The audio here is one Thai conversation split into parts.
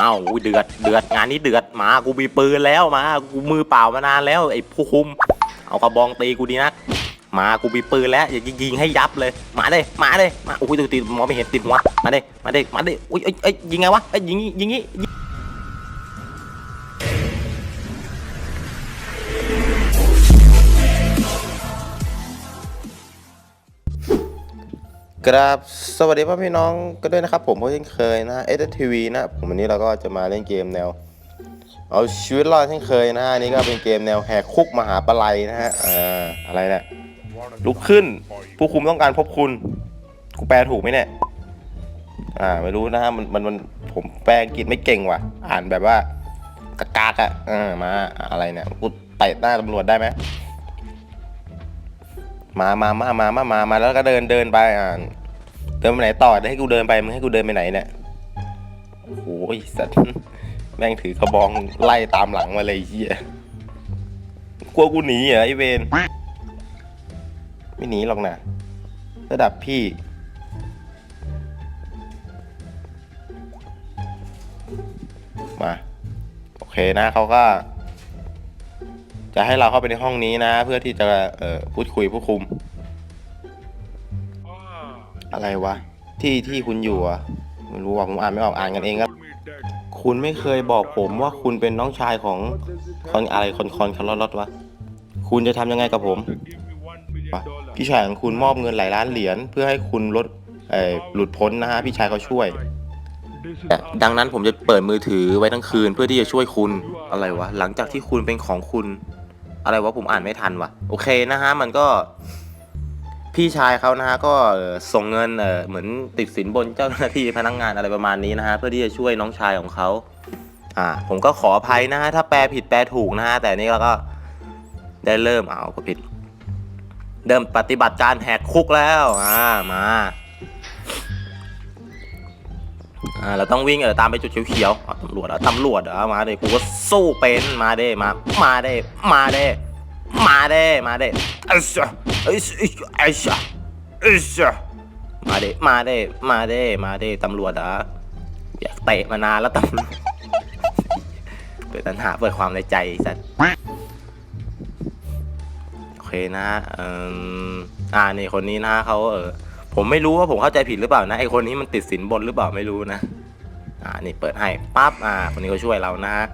อ้าวเดือดเดือดงานนี้เดือดมากูมีปืนแล้วมากูมือเปล่ามานานแล้วไอ้ผู้คุม เอากระบองตีกูดีนักมากูมีปืนแล้วอย่ายิงให้ยับเลยมาเลยมาเลยมาอุ้ยติดมองไม่เห็นติดหัวมาเลยมาเลยมาเลยอุ้ยเอ้ยยิงไงวะเอ้ยยิงยิงงี้ ยิงครับสวัสดีพ่อพี่น้องก็ด้วยนะครับ ผมก็เช่นเคยนะเอสทีวีนะผมวันนี้เราก็จะมาเล่นเกมแนว เอาชีวิตรอดเช่นเคยนะฮะอันนี่ก็เป็นเกมแนวแหกคุกมหาปลัยนะฮะอ่าอะไรเนี่ยลุกขึ้น ผู้คุมต้องการพบคุณกูแปลถูกไหมเนี่ยอ่าไม่รู้นะฮะมันมันมันผมแปลอังกฤษไม่เก่งว่ะ อ่านแบบว่ากากากๆอะเออมาอะไรเนี่ยกูเตะหน้าตำรวจได้ไหม มามามามามามามาแล้วก็เดินเดินไปอ่าเดินไปไหนต่อให้กูเดินไปมึงให้กูเดินไปไหนเนี่ยโอ้ยสัตว์แม่งถือกระบองไล่ตามหลังมาเลยเฮียกลัวกูหนีเหรอไอเวนไม่หนีหรอกนะระดับพี่มา โอเคนะเขาก็ จะให้เราเข้าไปในห้องนี้นะ เพื่อที่จะเอ่อพูดคุยผู้คุม อะไรวะ ที่ที่คุณอยู่อะไม่รู้ว่าผมอ่านไม่ออกอ่านกันเองครับคุณไม่เคยบอกผมว่าคุณเป็นน้องชายของคอนอะไรคอนคอนคาร์ลอตวะคุณจะทำยังไงกับผมวะพี่ชายของคุณมอบเงินหลายล้านเหรียญเพื่อให้คุณลดเอ่อหลุดพ้นนะฮะพี่ชายเขาช่วย ดังนั้นผมจะเปิดมือถือไว้ทั้งคืนเพื่อที่จะช่วยคุณอะไรวะ หลังจากที่คุณเป็นของคุณ อะไรวะผมอ่านไม่ทันวะโอเคนะฮะมันก็พี่ชายเขานะฮะก็ส่งเงินเออเหมือนติดสินบนเจ้าหน้าที่พนักงานอะไรประมาณนี้นะฮะเพื่อที่จะช่วยน้องชายของเขาอ่าผมก็ขออภัยนะฮะถ้าแปลผิดแปลถูกนะฮะแต่นี่เราก็ได้เริ่มเอาผิด เริ่มปฏิบัติการแหกคุกแล้วอ่ามา อ่าเราต้องวิ่งเออตามไปจุดเขียวๆอะตำรวจอะตำรวจอะมาเด้กูก็สู้เป็นมาเด้มา มาเด้มาเด้มาเด้มาเด้ไอ้ชะไอ้ชะไอ้ชะไอ้ชะมาเด้มาเด้มาเด้มาเด้ตำรวจอะอยากเตะมานานแล้วตำรวจเปิดปัญหาเปิดความในใจสัตว์โอเคนะเอ่ออ่านี่คนนี้นะเขาเออ ผมไม่รู้ว่าผมเข้าใจผิดหรือเปล่านะไอคนนี้มันติดสินบนหรือเปล่าไม่รู้นะ อ่านี่เปิดให้ปั๊บอ่า คนนี้ก็ช่วยเรานะฮะ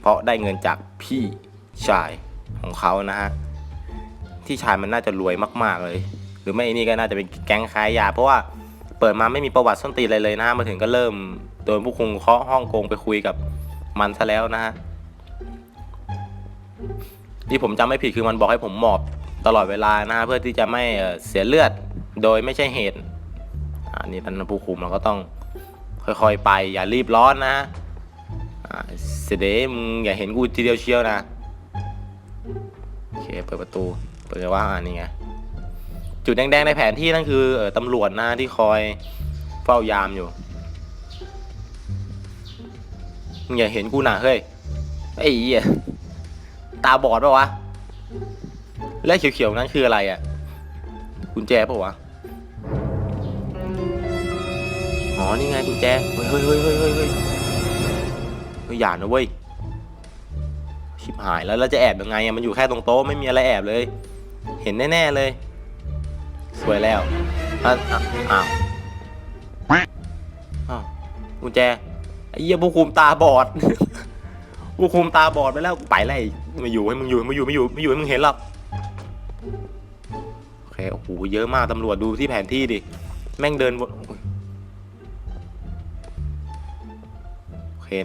เพราะได้เงินจากพี่ชายของเขานะฮะที่ชายมันน่าจะรวยมาก ๆเลย หรือไม่นี่ก็น่าจะเป็นแก๊งค้ายยาเพราะว่าเปิดมาไม่มีประวัติส้นตีนอะไรเลยนะฮะมาถึงก็เริ่มโดนผู้คุมเคาะห้องกงไปคุยกับมันซะแล้วนะฮะที่ผมจำไม่ผิดคือมันบอกให้ผมหมอบตลอดเวลานะฮะเพื่อที่จะไม่เสียเลือด โดยไม่ใช่เหตุอันนี้ท่านผู้คุมเราก็ต้องค่อยๆไป อย่ารีบร้อนนะเสเดมึงอย่าเห็นกูทีเดียวเชียวนะโอเคเปิดประตูเปิดไงว่าอ่านี่ไงจุดแดงๆในแผนที่นั่นคืออตำรวจนะที่คอยเฝ้ายามอยู่มึงอย่าเห็นกูหนะเฮ้ยไอ้เหี้ยตาบอดปะวะและเขียวๆนั่นคืออะไรอะกุญแจปะวะ อ๋อนี่ไงกุญแจ เฮ้ยเฮ้ยเฮ้ยเฮ้ยเฮ้ยเฮ้ยอย่านะเว้ย ชิบหายแล้วเราจะแอบยังไงอะมันอยู่แค่ตรงโต๊ะไม่มีอะไรแอบเลย เห็นแน่ๆเลย สวยแล้วอ้าวอ้าวกุญแจไอ้เหี้ยผู้คุมตาบอดผู้คุมตาบอดไปแล้วไปแล้วไอ้ไมาอยู่ให้มึงอยู่ม่อยู่ไม่อยู่ไม่อยู่ให้มึงเห็นหรอกโอเคโอ้โหเยอะมากตำรวจดูที่แผนที่ดิแม่งเดินวนโอ้โอ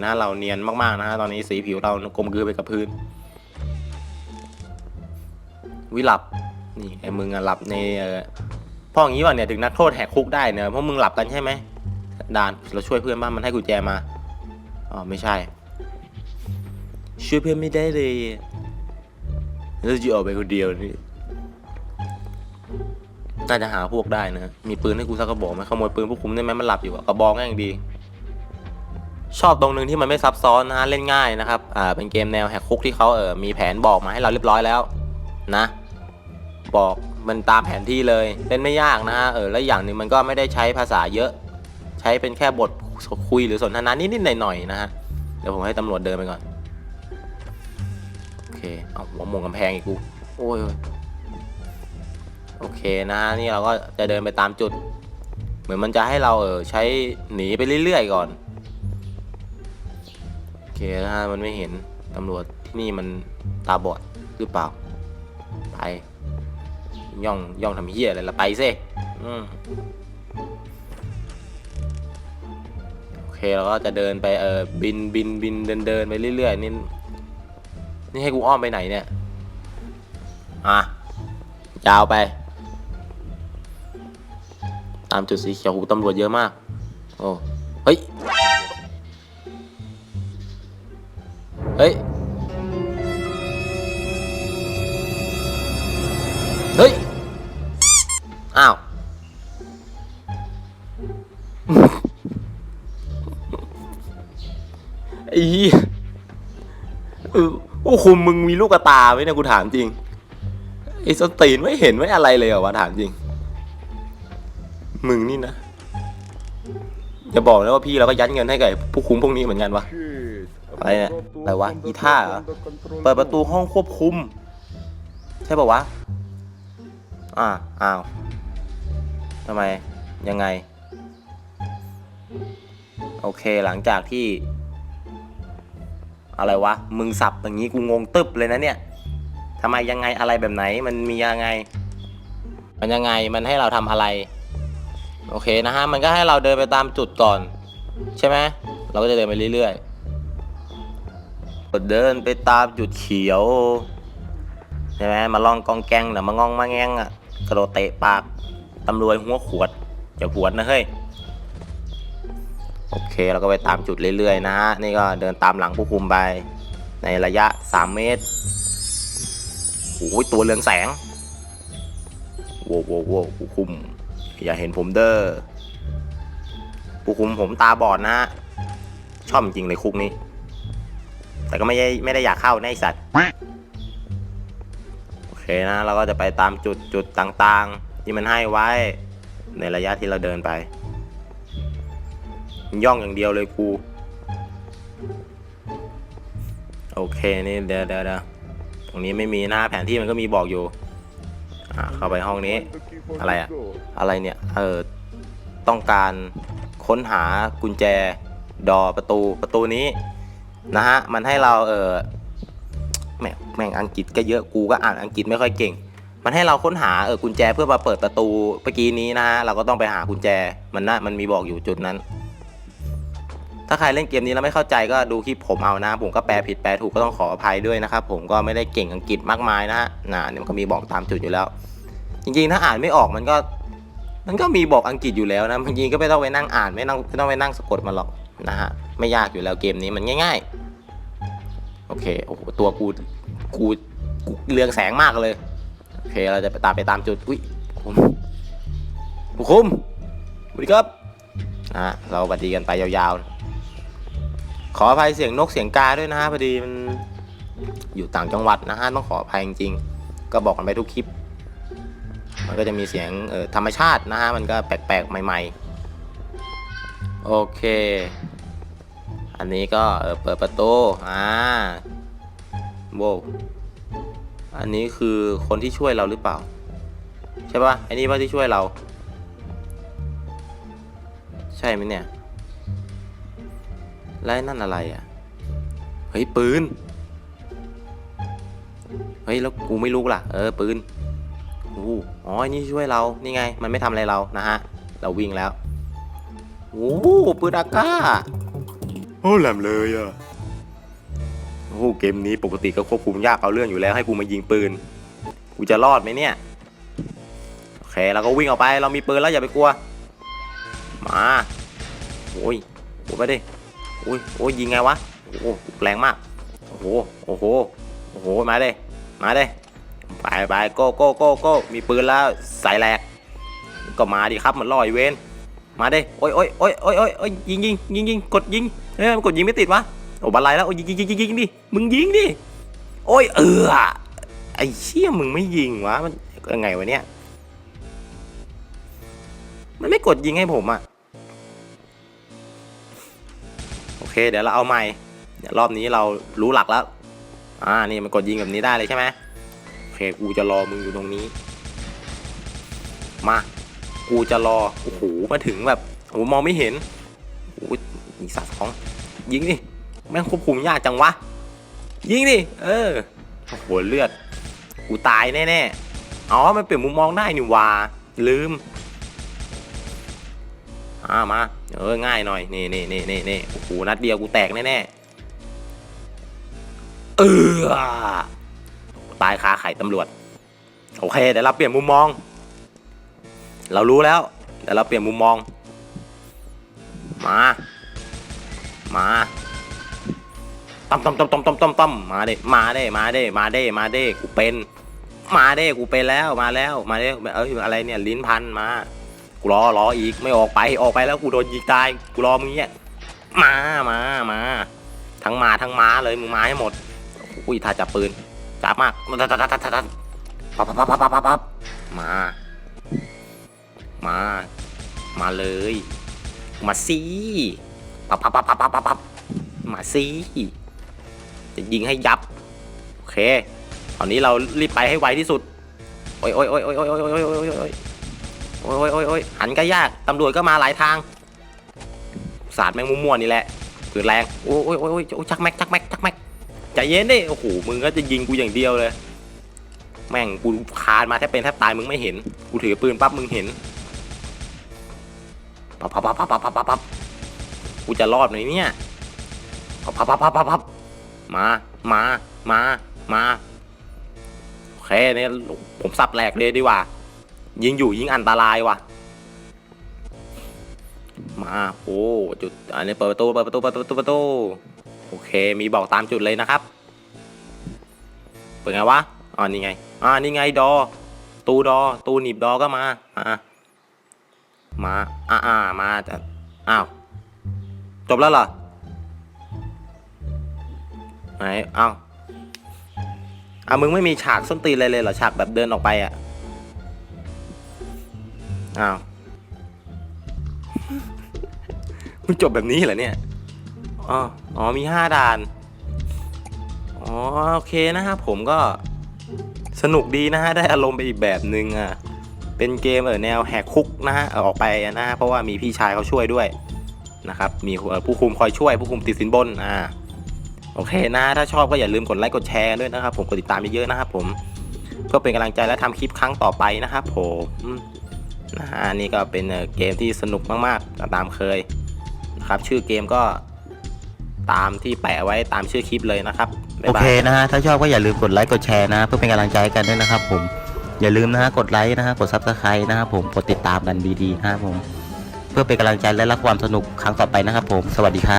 นะเราเนียนมากๆนะฮะตอนนี้สีผิวเรากลมกลืนไปกับพื้น วิหลับนี่ไอ้มึงอะหลับในเออพ่ออย่างนี้วะเนี่ยถึงนักโทษแหกคุกได้เนี่ยเพราะมึงหลับกันใช่ไหมดานเราช่วยเพื่อนบ้านมันให้กุญแจมาอ๋อไม่ใช่ ช่วยเพื่อนไม่ได้เลยแล้วจะออกไปคนเดียวนี่น่าจะหาพวกได้นะ มีปืนให้กูสักกระบอกไหมขโมยปืนพวกคุมได้ไหมมันหลับอยู่อะกระบอกง่ายดี ชอบตรงหนึ่งที่มันไม่ซับซ้อนนะฮะเล่นง่ายนะครับอ่าเป็นเกมแนวแหกคุกที่เขาเออมีแผนบอกมาให้เราเรียบร้อยแล้วนะ บอกมันตามแผนที่เลยเล่นไม่ยากนะฮะเออแล้วอย่างหนึ่งมันก็ไม่ได้ใช้ภาษาเยอะ ใช้เป็นแค่บทคุยหรือสนทนานิดๆหน่อยๆนะฮะเดี๋ยวผมให้ตำรวจเดินไปก่อนโอเคเอาหัวหมงกำแพงอีกกูโอ้ยโอเคนะนี่เราก็จะเดินไปตามจุด เหมือนมันจะให้เราเออใช้หนีไปเรื่อยๆก่อน เคนะฮะมันไม่เห็นตำรวจที่นี่มันตาบอดหรือเปล่า ไป ย่องย่องทำเฮียอะไรละไปสิอืมโอเคเราก็จะเดินไปเออบินบินบินเดินเดินไปเรื่อยๆนี่นี่ให้กูอ้อมไปไหนเนี่ยอะยาวไป ตามจุดสีเขียวหูตำรวจเยอะมาก โอ้ เฮ้ย เฮ้ย อ้าว ไอ้เหี้ยเออโอ้คุมมึงมีลูกตาไหมเนี่ยกูถามจริง ไอ้สตีนไม่เห็นไม่อะไรเลยเหรอวะถามจริง มึงนี่นะอย่าบอกนะว่าพี่เราก็ยัดเงินให้กับผู้คุมพวกนี้เหมือนกันวะ อะไรเนี่ยอะไรวะอีท่าเหรอเปิดประตูห้องควบคุม ใช่ป่าวะอ่าอ้าวทำไมยังไง โอเคหลังจากที่ อะไรวะ มึงสับอย่างนี้กูงงตึบเลยนะเนี่ยทำไมยังไงอะไรแบบไหน มันมียังไง มันยังไงมันให้เราทำอะไร โอเคนะฮะ มันก็ให้เราเดินไปตามจุดก่อน ใช่ไหมเราก็จะเดินไปเรื่อยๆ เดินไปตามจุดเขียวใช่ไหมมาลองกองแกงเดี๋ยวมางองมาแงงอะกระโดดเตะปากตำรวจหัวขวดอย่าขวดนะเฮ้ยโอเคเราก็ไปตามจุดเรื่อยๆนะฮะนี่ก็เดินตามหลังผู้คุมไป ในระยะ 3 เมตรโอ้ยตัวเรืองแสงโว้วโว้วโว้ผู้คุม อย่าเห็นผมเด้อผู้คุมผมตาบอดนะฮะชอบจริงเลยคุกนี้ แต่ก็ไม่ได้ไม่ได้อยากเข้าในสัตว์ โอเคนะ เราก็จะไปตามจุดจุดต่างๆ ที่มันให้ไว้ ในระยะที่เราเดินไป ย่องอย่างเดียวเลยกู โอเคนี่เดี๋ยวเดี๋ยวเดี๋ยวตรงนี้ไม่มีนะแผนที่มันก็มีบอกอยู่อ่าเข้าไปห้องนี้ อะไรอะอะไรเนี่ย เออ ต้องการค้นหากุญแจ ดอประตูประตูนี้ นะฮะ มันให้เราเออแม่งแม่งอังกฤษก็เยอะกูก็อ่านอังกฤษไม่ค่อยเก่ง มันให้เราค้นหาเออกุญแจเพื่อมาเปิดประตูเมื่อกี้นี้นะฮะเราก็ต้องไปหากุญแจมันนะมันมีบอกอยู่จุดนั้น ถ้าใครเล่นเกมนี้แล้วไม่เข้าใจก็ดูคลิปผมเอานะ ผมก็แปลผิดแปลถูกก็ต้องขออภัยด้วยนะครับผมก็ไม่ได้เก่งอังกฤษมากมายนะฮะนะเนี่ยมันก็มีบอกตามจุดอยู่แล้ว จริงๆ ถ้าอ่านไม่ออกมันก็ มันก็มีบอกอังกฤษอยู่แล้วนะจริงๆก็ไม่ต้องไปนั่งอ่านไม่ต้องไม่ต้องไปนั่งสะกดมันหรอก นะฮะไม่ยากอยู่แล้วเกมนี้มันง่าย ๆ โอเคโอ้โหตัวกูกูกูเรืองแสงมากเลย โอเคเราจะไปตามไปตามจุดอุ้ยคุมผู้คุมสวัสดีครับนะเราบัดดีกันไปยาวๆ ขออภัยเสียงนกเสียงกาด้วยนะฮะพอดีมันอยู่ต่างจังหวัดนะฮะต้องขออภัยจริงๆ ก็บอกกันไปทุกคลิป มันก็จะมีเสียงออธรรมชาตินะฮะมันก็แปลกๆใหม่ ๆ โอเค อันนี้ก็เออเปิดประตูอ่าโว้อันนี้คือคนที่ช่วยเราหรือเปล่า ใช่ปะไอ้นี่ว่าที่ช่วยเรา ใช่ไหมเนี่ยแล้วนั่นอะไรอะเฮ้ยปืนเฮ้ยแล้วกูไม่รู้ล่ะ เออปืนโอ้อ๋อไอ้นี่ช่วยเรา นี่ไง มันไม่ทำอะไรเรานะฮะ เราวิ่งแล้ว โอ้ปืนอากาศ โอ้แหลมเลยอะโอ้โหเกมนี้ปกติก็ควบคุมยากเอาเรื่องอยู่แล้วให้กูมายิงปืน กูจะรอดไหมเนี่ย โอเคเราก็วิ่งออกไปเรามีปืนแล้วอย่าไปกลัว มาโอ้ยโอ้ไปดิโอ้ยโอ้ยยิงไงวะ โอ้แรงมาก โอ้โห โอ้โห โอ้โห มาเลยมาเลยไปไปโก้โก้โก้โก้มีปืนแล้วใส่แหลก ก็มาดิครับมือนลอยเว้น มาเดิโอ้ยโอ้ยโอ้ยโอ้ยโอ้ยโอ้ยยิงยิงยิงยิงกดยิงเฮ้ยมันกดยิงไม่ติดวะโอ้บันไลแล้วโอ้ยยิงยิงยิงยิงยิงดิมึงยิงดิโอ้ยเออไอ้เชี่ยมึงไม่ยิงวะมันยังไงวะเนี่ยมันไม่กดยิงให้ผมอะโอเค เดี๋ยวเราเอาใหม่เดี๋ยวรอบนี้เรารู้หลักแล้วอ่านี่มันกดยิงแบบนี้ได้เลยใช่ไหมโอเคกูจะรอมึงอยู่ตรงนี้ มา กูจะรอโอ้โหมาถึงแบบโอ้โหมองไม่เห็นโอ้โหอีสัตว์สองยิงดิแม่งควบคุมยากจังวะ ยิงดิเออโอ้โหเลือด กูตายแน่ๆอ๋อมันเปลี่ยนมุมมองได้นี่ว่าลืมอ่ามาเออง่ายหน่อยนี่นี่นี่นี่นี่โอ้โหนัดเดียวกูแตกแน่ๆเออตายคาไข่ตำรวจ โอเคเดี๋ยวเราเปลี่ยนมุมมอง เรารู้แล้วเดี๋ยวเราเปลี่ยนมุมมอง มา มาตั้มตั้มตั้มตั้มตั้มตั้มตมมาเด้มาเด้มาเด้มาเด้มาเด้กูเป็น มาเด้กูเป็นแล้วมาแล้วมาเด้เอ้ยอะไรเนี่ยลิ้นพันมากูรอรออีกไม่ออกไปออกไปแล้วกูโดนยิงตายกูรอมึงเนี้ยมามามาทั้งมาทั้งม้าเลยมึงมาให้หมดอุ้ยท่าจับปืนจับมากตัดตัดตัดตัดตัดปั๊บปั๊บปั๊บปั๊บปั๊บปั๊บมา มา มาเลย มาสิปั๊บปั๊บปั๊บปั๊บปั๊บปั๊บมาสิจะยิงให้ยับ โอเค ตอนนี้เรารีบไปให้ไวที่สุด โอ้ยโอ้ยโอ้ยโอ้ยโอ้ยโอ้ยโอ้ยโอ้ยโอ้ยโอ้ยโอ้ยโอ้ยโอ้ยหันก็ยาก ตำรวจก็มาหลายทางสาดแมงมุมม่วนนี่แหละปืนแรงโอ้ยโอ้ยโอ้ยโอ้ยโอ้ยชักแม็กชักแม็กชักแม็กใจเย็นดิ โอ้โห มึงก็จะยิงกูอย่างเดียวเลย แม่งกูคานมาแทบเป็นแทบตายมึงไม่เห็น กูถือปืนปั๊บมึงเห็น ปั๊บปั๊บปั๊บปั๊บปั๊บปั๊บปั๊บกูจะรอดไหมเนี่ยปั๊บปั๊บปั๊บปั๊บปั๊บปั๊บมามามามาโอเคเนี่ยผมสับแหลกเลยดีกว่า ยิงอยู่ยิงอันตรายว่ะ มาโอ้จุดอันนี้เปิดประตูเปิดประตูเปิดประตูประตูโอเคมีบอกตามจุดเลยนะครับเปิดไงวะอ๋อนี่ไงอ่านี่ไงดอ ตูดอ ตูหนีบดอก็มาอ่า มาอ่าอ่ามาแต่อ้าวจบแล้วเหรอไหนอ้าวอะมึงไม่มีฉากส้นตีนอะไรเลยเหรอฉากแบบเดินออกไปอะอ้าวมันจบแบบนี้เหรอเนี่ยอ๋ออ๋อมีห้าด่านอ๋อโอเคนะครับผมก็สนุกดีนะฮะได้อารมณ์ไปอีกแบบหนึ่งอะ เป็นเกมเออแนวแหกคุกนะฮะออกไปนะฮะเพราะว่ามีพี่ชายเขาช่วยด้วยนะครับมีผู้คุมคอยช่วยผู้คุมติดสินบนอ่าโอเคนะถ้าชอบก็อย่าลืมกดไลค์กดแชร์ด้วยนะครับผมกดติดตามเยอะๆนะครับผมเพื่อเป็นกำลังใจและทำคลิปครั้งต่อไปนะครับผมนะฮะนี่ก็เป็นเกมที่สนุกมากๆตามเคยนะครับชื่อเกมก็ตามที่แปะไว้ตามชื่อคลิปเลยนะครับโอเคนะฮะถ้าชอบก็อย่าลืมกดไลค์กดแชร์นะ เพื่อเป็นกำลังใจกันด้วยนะครับผม อย่าลืมนะฮะกดไลค์นะฮะกดซับสไครต์นะครับผมกดติดตามกันดีๆนะครับผม เพื่อเป็นกำลังใจและรับความสนุกครั้งต่อไปนะครับผมสวัสดีครับ